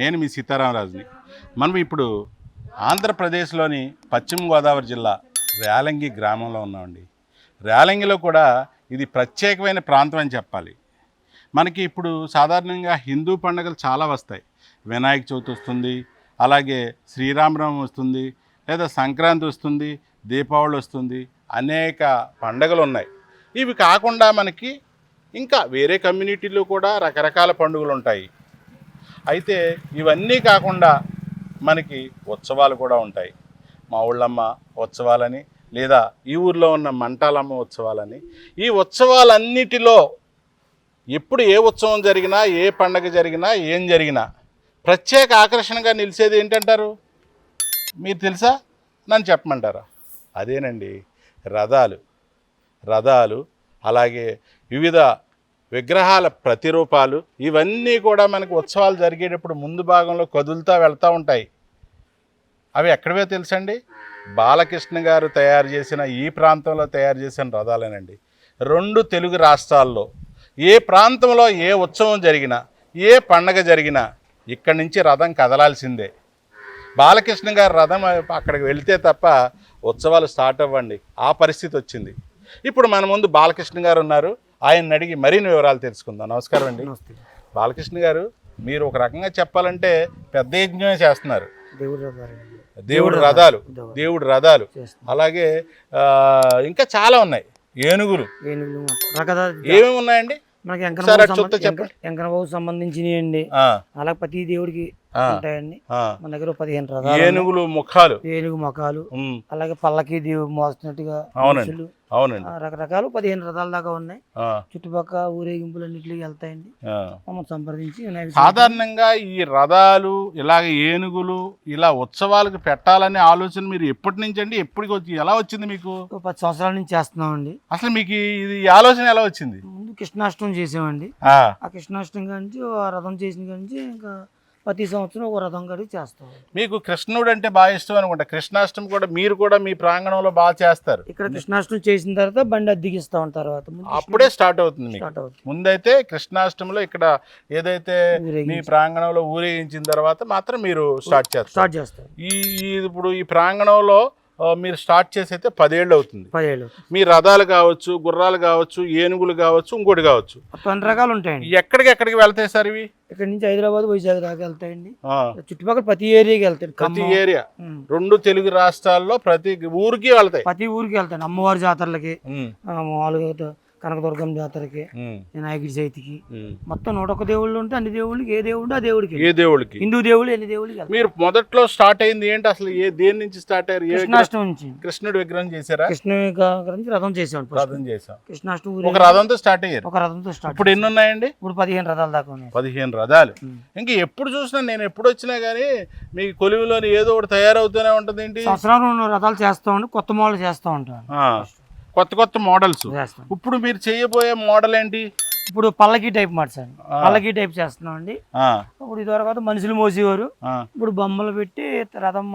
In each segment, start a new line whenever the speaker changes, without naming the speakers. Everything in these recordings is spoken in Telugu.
నేను మీ సీతారామరాజుని. మనం ఇప్పుడు ఆంధ్రప్రదేశ్లోని పశ్చిమ గోదావరి జిల్లా రేలంగి గ్రామంలో ఉన్నామండి. రేలంగిలో కూడా ఇది ప్రత్యేకమైన ప్రాంతం అని చెప్పాలి. మనకి ఇప్పుడు సాధారణంగా హిందూ పండుగలు చాలా వస్తాయి. వినాయక చవితి వస్తుంది అలాగే శ్రీరామనవమి వస్తుంది లేదా సంక్రాంతి వస్తుంది దీపావళి వస్తుంది అనేక పండుగలు ఉన్నాయి. ఇవి కాకుండా మనకి ఇంకా వేరే కమ్యూనిటీలో కూడా రకరకాల పండుగలు ఉంటాయి. అయితే ఇవన్నీ కాకుండా మనకి ఉత్సవాలు కూడా ఉంటాయి. మా ఊళ్ళమ్మ ఉత్సవాలని లేదా ఈ ఊర్లో ఉన్న మంటాలమ్మ ఉత్సవాలని. ఈ ఉత్సవాలన్నిటిలో ఎప్పుడు ఏ ఉత్సవం జరిగినా ఏ పండగ జరిగినా ఏం జరిగినా ప్రత్యేక ఆకర్షణగా నిలిచేది ఏంటంటారు? మీరు తెలుసా? నన్ను చెప్పమంటారా? అదేనండి రథాలు. రథాలు అలాగే వివిధ విగ్రహాల ప్రతిరూపాలు ఇవన్నీ కూడా మనకు ఉత్సవాలు జరిగేటప్పుడు ముందు భాగంలో కదులుతూ వెళ్తూ ఉంటాయి. అవి ఎక్కడవే తెలుసండి? బాలకృష్ణ గారు తయారు చేసిన ఈ ప్రాంతంలో తయారు చేసిన రథాలేనండి. రెండు తెలుగు రాష్ట్రాల్లో ఏ ప్రాంతంలో ఏ ఉత్సవం జరిగినా ఏ పండగ జరిగినా ఇక్కడి నుంచి రథం కదలాల్సిందే. బాలకృష్ణ గారి రథం అక్కడికి వెళితే తప్ప ఉత్సవాలు స్టార్ట్ అవ్వండి. ఆ పరిస్థితి వచ్చింది. ఇప్పుడు మన ముందు బాలకృష్ణ గారు ఉన్నారు. ఆయన అడిగి మరిన్ని వివరాలు తెలుసుకుందాం. నమస్కారం అండి. బాలకృష్ణ గారు మీరు ఒక రకంగా చెప్పాలంటే పెద్ద యజ్ఞమే చేస్తున్నారు.
దేవుడు
రథాలు
దేవుడు.
రథాలు. అలాగే ఇంకా చాలా ఉన్నాయి. ఏనుగులు. ఏమేమి ఉన్నాయండి?
మనకి. ఎంకనబాబు సంబంధించినవి అండి. అలా ప్రతి దేవుడికి ఉంటాయండి. మన దగ్గర పదిహేను రథాలు.
ఏనుగులు ముఖాలు.
ఏనుగు మొఖాలు. అలాగే పల్లకి మోస్తున్నట్టుగా
అవునండి. అవునండి.
రకరకాలు పదిహేను రథాల దాకా ఉన్నాయి. చుట్టుపక్కల ఊరేగింపులు అన్నింటికి వెళ్తాయండి. మమ్మల్ని సంప్రదించి
సాధారణంగా ఈ రథాలు ఇలాగ ఏనుగులు ఇలా ఉత్సవాలకు పెట్టాలనే ఆలోచన మీరు ఎప్పటి నుంచి అండి? ఎప్పటికి వచ్చి ఎలా వచ్చింది మీకు?
పది సంవత్సరాల నుంచి చేస్తున్నామండి.
అసలు మీకు ఇది ఆలోచన ఎలా వచ్చింది?
ముందు కృష్ణాష్టమి చేసామండి
ఆ,
కృష్ణాష్టమి ఆ రథం చేసిన కాంచి ఇంకా ప్రతి సంవత్సరం ఒక రథం కాడికి చేస్తాం.
మీకు కృష్ణుడు అంటే బాగా ఇష్టం అనుకుంటా. కృష్ణాష్టమి కూడా మీరు కూడా మీ ప్రాంగణంలో బాగా చేస్తారు.
ఇక్కడ కృష్ణాష్టమి చేసిన తర్వాత బండి అద్దెకిస్తాం తర్వాత
అప్పుడే స్టార్ట్ అవుతుంది
స్టార్ట్ అవుతుంది.
ముందైతే కృష్ణాష్టమిలో ఇక్కడ ఏదైతే మీ ప్రాంగణంలో ఊరేగించిన తర్వాత మాత్రం మీరు స్టార్ట్ చేస్తారు.
స్టార్ట్ చేస్తాం
ఈ ఇప్పుడు ఈ ప్రాంగణంలో మీరు స్టార్ట్ చేసి అయితే పదేళ్ళు అవుతుంది.
పదేళ్ళు.
మీ రథాలు కావచ్చు గుర్రాలు కావచ్చు ఏనుగులు కావచ్చు ఇంకోటి కావచ్చు.
పన్నెండు రకాలు ఉంటాయండి.
ఎక్కడికి ఎక్కడికి వెళ్తాయి సార్ ఇవి?
ఇక్కడ నుంచి హైదరాబాద్ వైజాగ్ దాకా వెళ్తాయండి.
ఆ,
చుట్టుపక్కల ప్రతి ఏరియాకి వెళ్తాయి.
ప్రతి ఏరియా. రెండు తెలుగు రాష్ట్రాల్లో ప్రతి ఊరికి వెళ్తాయి.
ప్రతి ఊరికి వెళ్తాయి అమ్మవారి జాతరలకి మామూలుగా కనకదుర్గం జాతరకి వినాయకుడి చవితికి. మొత్తం నూట ఒక్క దేవుళ్ళు ఉంటే అన్ని దేవుళ్ళకి ఏ దేవుడు ఆ దేవుడికి
ఏ దేవుడికి?
హిందూ దేవుళ్ళు ఎన్ని దేవుళ్ళకి వెళ్తాయి.
మీరు మొదట్లో స్టార్ట్ అయింది ఏంటి అసలు? ఏ దేని నుంచి స్టార్ట్ అయ్యారు? విగ్రహం?
కృష్ణాష్టమి నుంచి.
కృష్ణుడి విగ్రహం చేశారా?
కృష్ణ నుంచి రథం చేసాం
రథం చేశాం.
కృష్ణాష్టమి
ఒక రథంతో స్టార్ట్ అయ్యారు.
ఒక రథంతో స్టార్ట్
ఇప్పుడు ఎన్ని ఉన్నాయండి?
ఇప్పుడు పదిహేను రథాల దాకా ఉన్నాయి.
పదిహేను రథాలు. ఇంకా ఎప్పుడు చూసినా నేను ఎప్పుడు వచ్చినా కానీ మీ కొలువులోని ఏదో ఒకటి తయారవుతూనే ఉంటుంది ఏంటి
సంవత్సరాలు రథాలు చేస్తూ ఉండి కొత్త మోడల్ చేస్తూ ఉంటాను.
కొత్త కొత్త మోడల్స్.
చేస్తాం
ఇప్పుడు మీరు చేయబోయే మోడల్ ఏంటి?
ఇప్పుడు పల్లకి టైప్ మార్చాను
ఆ.
పల్లకి టైప్ చేస్తున్నాం అండి ఇప్పుడు ఇదివరకు మనుషులు మోసేవారు. ఇప్పుడు బొమ్మలు పెట్టి రథం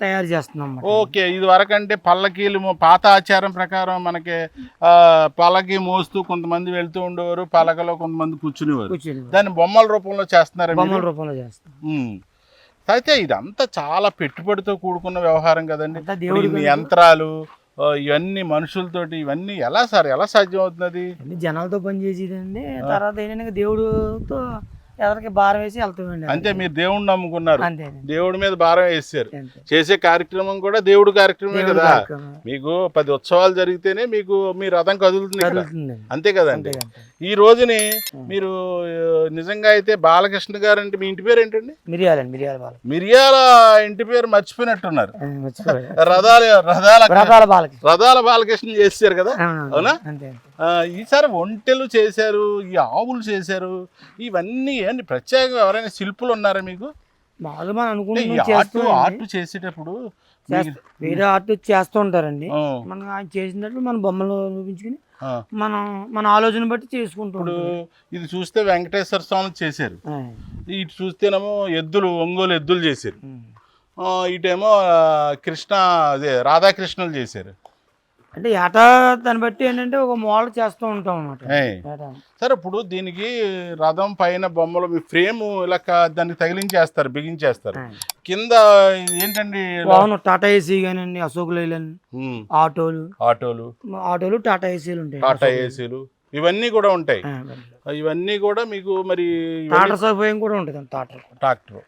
తయారు చేస్తున్నాం.
ఓకే ఇది వరకు అంటే పల్లకీలు పాత ఆచారం ప్రకారం మనకి ఆ, పల్లకి మోస్తూ కొంతమంది వెళ్తూ ఉండేవారు పలకలో కొంతమంది కూర్చునేవారు.
కూర్చొని
దాన్ని బొమ్మల రూపంలో చేస్తున్నారు
బొమ్మల రూపంలో చేస్తాం
అయితే ఇదంతా చాలా పెట్టుబడితో కూడుకున్న వ్యవహారం కదండి. యంత్రాలు ఇవన్నీ మనుషులతోటి ఇవన్నీ ఎలా సార్? ఎలా సాధ్యం అవుతున్నది?
అన్ని జనాలతో పని చేసేదండి. తర్వాత ఏంటంటే దేవుడితో ఎవరికి భారం వేసి వెళ్తామండి
అంతే మీరు దేవుడిని నమ్ముకున్నారు. దేవుడి మీద భారం వేసారు చేసే కార్యక్రమం కూడా దేవుడు కార్యక్రమమే కదా. మీకు పది ఉత్సవాలు జరిగితేనే మీకు మీ రథం కదులుతుంది అంతే కదండి. ఈ రోజుని మీరు నిజంగా అయితే బాలకృష్ణ గారు అంటే మీ ఇంటి పేరు ఏంటండి
మిరియాల బాలకి
మిరియాల ఇంటి పేరు మర్చిపోయినట్టున్నారు. రథాల రథాల
రథాల బాలకి
రథాల బాలకృష్ణ చేశారు కదా. అవునా? ఈసారి ఒంటెలు చేశారు ఈ ఆవులు చేశారు ఇవన్నీ ఏంటి ప్రత్యేకంగా ఎవరైనా శిల్పులు ఉన్నారా మీకు?
మామూలుగా మనం
ఆర్ట్ ఆర్ట్ చేసేటప్పుడు
వేరే ఆర్ట్ చేస్తూ ఉంటారండి. మనం ఆయన చేసినట్లు మన బొమ్మలు చూపించుకుని. మనం మన ఆలోచన బట్టి చేసుకుంటూ.
ఇది చూస్తే వెంకటేశ్వర స్వామి చేశారు. ఇటు చూస్తేనేమో ఎద్దులు ఒంగోలు ఎద్దులు చేశారు. ఇటేమో కృష్ణ అదే రాధాకృష్ణులు చేశారు.
అంటే ఏటా దాన్ని బట్టి ఏంటంటే ఒక మోడల్ చేస్తూ ఉంటాం అనమాట.
సరే ఇప్పుడు దీనికి రథం పైన బొమ్మలు మీ ఫ్రేమ్ ఇలా దాన్ని తగిలించేస్తారు బిగించేస్తారు. కింద ఏంటండి?
అవును టాటా ఏసీ కానివ్వండి అశోక్
ఉమ్,
ఆటోలు.
ఆటోలు.
ఆటోలు టాటా ఏసీలు ఉంటాయి.
టాటా ఏసీలు. ఇవన్నీ కూడా ఉంటాయి. ఇవన్నీ. కూడా మీకు మరి
టాటా సౌకర్యం కూడా ఉంటుంది టాటర్
ట్రాక్టర్.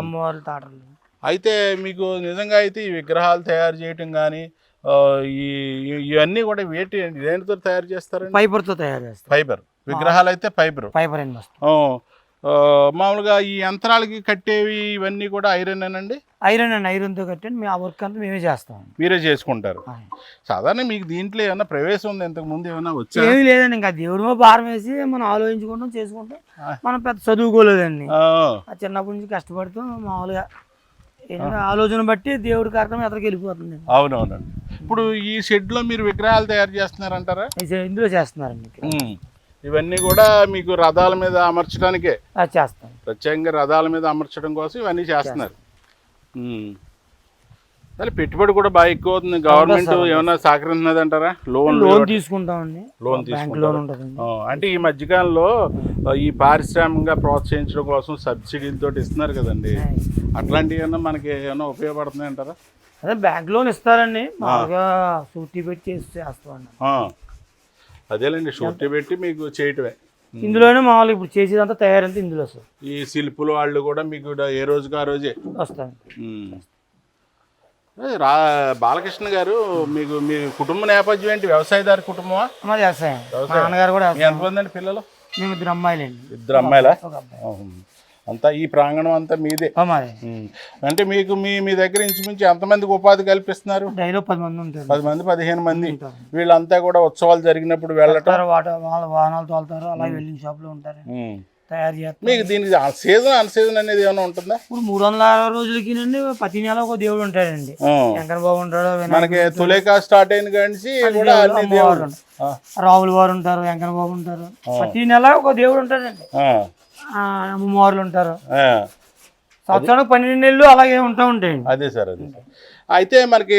అమ్మవారి టాటర్లు.
అయితే మీకు నిజంగా అయితే ఈ విగ్రహాలు తయారు చేయటం కానీ ఈ ఇవన్నీ కూడా వేటి దేనితో తయారు చేస్తారండి?
ఫైబర్తో తయారు చేస్తారు.
ఫైబర్. విగ్రహాలు అయితే ఫైబర్
ఫైబర్ అండి
మామూలుగా ఈ యంత్రాలకి కట్టేవి ఇవన్నీ కూడా ఐరన్ అండి
ఐరన్ అండి ఐరన్తో కట్టండి మేము ఆ వర్క్ అంతా మేమే చేస్తాం.
మీరే చేసుకుంటారు. సాధారణ మీకు దీంట్లో ఏమైనా ప్రవేశం ఉంది? ఇంతకు ముందు ఏమైనా వచ్చా?
ఏమీ లేదండి ఇంకా దేవుడి భారం వేసి మనం ఆలోచించుకుంటాం చేసుకుంటాం. మనం పెద్ద చదువుకోలేదండి. చిన్నప్పటి నుంచి కష్టపడుతూ మామూలుగా ఆలోచన బట్టి దేవుడి కార్యక్రమం ఎక్కడికి వెళ్ళిపోతుంది.
అవునవునండి. ఇప్పుడు ఈ షెడ్లో మీరు విగ్రహాలు తయారు చేస్తున్నారంటారా?
ఇందులో చేస్తున్నారండి.
ఇవన్నీ కూడా మీకు రథాల మీద అమర్చడానికే.
చేస్తాం.
ప్రత్యేకంగా రథాల మీద అమర్చడం కోసం ఇవన్నీ చేస్తున్నారు. సరే పెట్టుబడి కూడా బాగా ఎక్కువ అవుతుంది. గవర్నమెంట్ ఏమైనా సహకరిస్తున్నది అంటారా లోన్
లోన్ తీసుకుంటామండి.
లోన్
ఉంటుందండి.
అంటే ఈ మధ్యకాలంలో ఈ పారిశ్రామికంగా ప్రోత్సహించడం కోసం సబ్సిడీలతో ఇస్తున్నారు కదండి. అట్లాంటివి ఏమన్నా మనకి ఏమైనా ఉపయోగపడుతున్నాయి అంటారా?
అదే బ్యాంక్ లోన్ ఇస్తారండి. మామూలుగా సూటీ పెట్టి చేసి చేస్తామండి.
అదేలేండి షూరిటీ పెట్టి మీకు చేయటమే.
ఇందులోనే మామూలుగా ఇప్పుడు చేసేదంతా తయారంతా ఇందులో సార్.
ఈ శిల్పులు వాళ్ళు కూడా మీకు ఏ రోజుకి ఆ రోజే. ఏ, రా బాలకృష్ణ గారు మీకు మీ కుటుంబ నేపథ్యం ఏంటి? వ్యవసాయదారి కుటుంబమా?
వ్యవసాయం. నాన్నగారు కూడా
ఎంతమంది అండి పిల్లలు?
మేము ఇద్దరు అమ్మాయిలండి.
ఇద్దరు అమ్మాయిలా. అంతా ఈ ప్రాంగణం అంతా మీదే. అంటే మీకు మీ మీ దగ్గర ఇంచుమించు ఎంతమందికి ఉపాధి కల్పిస్తున్నారు?
డైలో పది మంది ఉంటారు.
పది మంది పదిహేను మంది. వీళ్ళంతా కూడా ఉత్సవాలు జరిగినప్పుడు వెళ్ళటం?
వాహనాలు తోలుతారు అలాగే వెళ్ళిన షాప్లో ఉంటారు. తయారు చేస్తారు
మీకు దీనికి సీజన్ అన్ సీజన్ అనేది ఏమైనా ఉంటుందా?
ఇప్పుడు మూడు వందల అరవై రోజులకి నండి ప్రతి నెల ఒక దేవుడు ఉంటాడండి. శంకర బాబు ఉంటాడు
మనకి తులేకా స్టార్ట్ అయిన కానించి కూడా అన్ని దేవుడు.
రావుల వారు ఉంటారు వెంకన్న బాబు ఉంటారు ప్రతి నెల ఒక దేవుడు ఉంటాడండి. అమ్మవార్లు ఉంటారు.
ఆ.
సంవత్సరానికి పన్నెండు నెలలు అలాగే ఉంటా ఉంటాయండి.
అదే సార్ అదే సార్. అయితే మనకి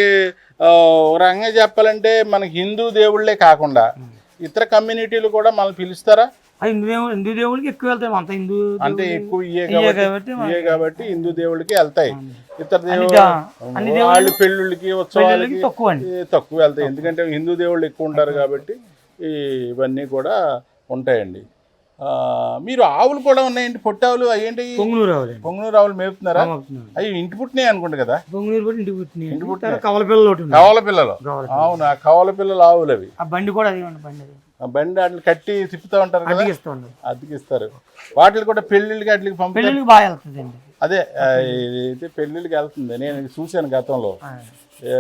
ఒక రకంగా చెప్పాలంటే మనకి హిందూ దేవుళ్ళే కాకుండా ఇతర కమ్యూనిటీలు కూడా మనం పిలుస్తారా?
ఆ హిందూ దేవుడు హిందూ దేవుడికి ఎక్కువ వెళ్తాయి అంత హిందూ
అంటే ఎక్కువ ఇయే కాబట్టి
కాబట్టి
ఇయే కాబట్టి హిందూ దేవుళ్ళకి వెళ్తాయి. ఇతర దేవుళ్ళు
దా- అన్ని
వాళ్ళ పెళ్ళిళ్ళకి ఉత్సవాలకి
తక్కువ
తక్కువ వెళ్తాయి. ఎందుకంటే హిందూ దేవుళ్ళు ఎక్కువ ఉంటారు కాబట్టి ఇవన్నీ కూడా ఉంటాయండి. ఆ, మీరు ఆవులు కూడా ఉన్నాయండి? పొట్టావులు అయ్యేంటి
పొంగునూరు ఆవులండి.
పొంగునూరు ఆవులు మేపుతున్నారా. అవి ఇంటి పుట్టినాయి అనుకుంటా కదా?
పొంగునూరు బట్టి ఇంటికి పుట్టినాయి. కవల పిల్లలు ఒకటి ఉంది.
కవల పిల్లలు
కవల
అవును? ఆ కవల పిల్లలు ఆవులు అవి
ఆ బండి కూడా అది బండి
బండి వాటిని కట్టి తిప్పుతూ ఉంటారు కదా?
అద్దెకి ఇస్తూ ఉండదు
అతికిస్తారు. వాటిని కూడా పెళ్ళిళ్ళకి వాటికి పంపుతారు
పెళ్ళిళ్ళకి బాగా వెళ్తుందండి.
అదే ఇది పెళ్ళిళ్ళకి వెళ్తుంది నేను చూశాను గతంలో.
ఆ.
ఏ,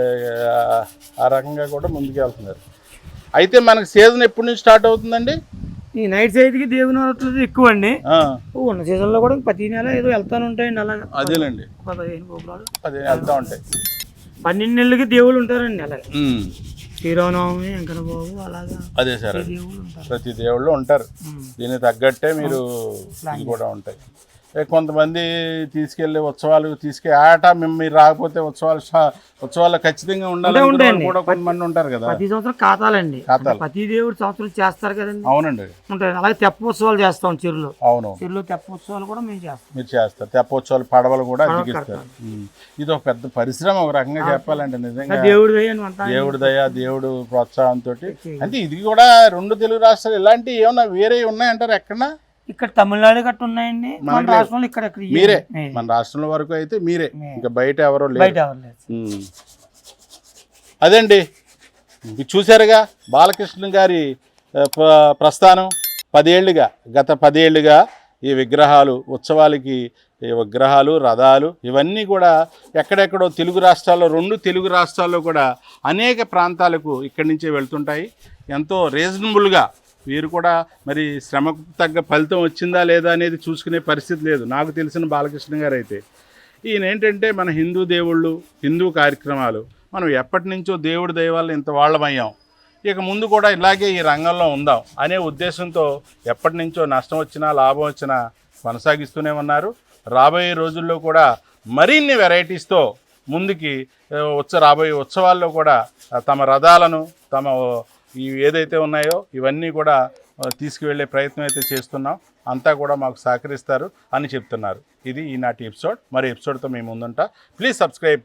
ఆ రకంగా కూడా ముందుకు వెళ్తున్నారు. అయితే మనకి సీజన్ ఎప్పటి నుంచి స్టార్ట్ అవుతుందండి?
ఈ నైట్ సైడ్కి దేవుని వరకులు ఎక్కువ అండి
ఆ,
ఉన్న సీజన్లో కూడా ప్రతి నెల ఏదో వెళ్తాను ఉంటాయండి అలాగా.
అదేలేండి.
పదిహేను గోపురాలు.
అదే వెళ్తూ ఉంటాయి.
పన్నెండు నెలలకి దేవుళ్ళు ఉంటారండి అలాగే.
ఉమ్,
శ్రీరామనవమి వెంకన్న బాబు అలాగా
అదే సార్ ప్రతి దేవుళ్ళు ఉంటారు. దీనికి తగ్గట్టే మీరు కూడా ఉంటాయి. కొంతమంది తీసుకెళ్ళి ఉత్సవాలు తీసుకె ఆట మేము మీరు రాకపోతే ఉత్సవాలు ఉత్సవాలు ఖచ్చితంగా ఉండాలి. కూడా కొంతమంది ఉంటారు కదా.
ప్రతి సంవత్సరం ఖాతాలండి.
ఖాతాలు.
ప్రతి దేవుడు సంవత్సరం చేస్తారు కదండి.
అవునండి.
ఉంటాయి అలాగే తెప్ప ఉత్సవాలు చేస్తాం చెరువులో.
అవును
చెరువులో తెప్ప ఉత్సవాలు కూడా మేము చేస్తాం.
మీరు చేస్తారు. తెప్పోత్సవాలు పడవలు కూడా అద్దెకిస్తారు ఉమ్. ఇది ఒక పెద్ద పరిశ్రమ ఒక రకంగా చెప్పాలంటే నిజంగా.
దేవుడు
దేవుడి దయ దేవుడు ప్రోత్సాహంతో అంటే ఇది కూడా రెండు తెలుగు రాష్ట్రాలు ఇలాంటివి ఏమన్నా వేరే ఉన్నాయంటారు ఎక్కడన్నా?
ఇక్కడ తమిళనాడు గట్ట ఉన్నాయండి. మన రాష్ట్రంలో ఇక్కడ
మీరే. మన రాష్ట్రంలో వరకు అయితే మీరే. ఇంకా బయట ఎవరో
బయట ఎవరు లేదు
ఉమ్. అదండి ఇది చూశారుగా బాలకృష్ణ గారి ప్రస్థానం పదేళ్ళుగా గత పదేళ్ళుగా ఈ విగ్రహాలు ఉత్సవాలకి ఈ విగ్రహాలు రథాలు ఇవన్నీ కూడా ఎక్కడెక్కడో తెలుగు రాష్ట్రాల్లో రెండు తెలుగు రాష్ట్రాల్లో కూడా అనేక ప్రాంతాలకు ఇక్కడి నుంచే వెళ్తుంటాయి. ఎంతో రీజనబుల్గా వీరు కూడా మరి శ్రమకు తగ్గ ఫలితం వచ్చిందా లేదా అనేది చూసుకునే పరిస్థితి లేదు. నాకు తెలిసిన బాలకృష్ణ గారు అయితే ఈయన ఏంటంటే మన హిందూ దేవుళ్ళు హిందూ కార్యక్రమాలు మనం ఎప్పటి నుంచో దేవుడి దైవాలు ఇంత వాళ్ళమయ్యాం. ఇక ముందు కూడా ఇలాగే ఈ రంగంలో ఉందాం అనే ఉద్దేశంతో ఎప్పటి నుంచో నష్టం వచ్చినా లాభం వచ్చినా కొనసాగిస్తూనే ఉన్నారు. రాబోయే రోజుల్లో కూడా మరిన్ని వెరైటీస్తో ముందుకి ఉత్స రాబోయే ఉత్సవాల్లో కూడా తమ రథాలను తమ ఇవి ఏదైతే ఉన్నాయో ఇవన్నీ కూడా తీసుకువెళ్ళే ప్రయత్నం అయితే చేస్తున్నాం. అంతా కూడా మాకు సహకరిస్తారు అని చెప్తున్నారు. ఇది ఈనాటి ఎపిసోడ్. మరి ఎపిసోడ్తో మేము ముందుంటా. Please subscribe.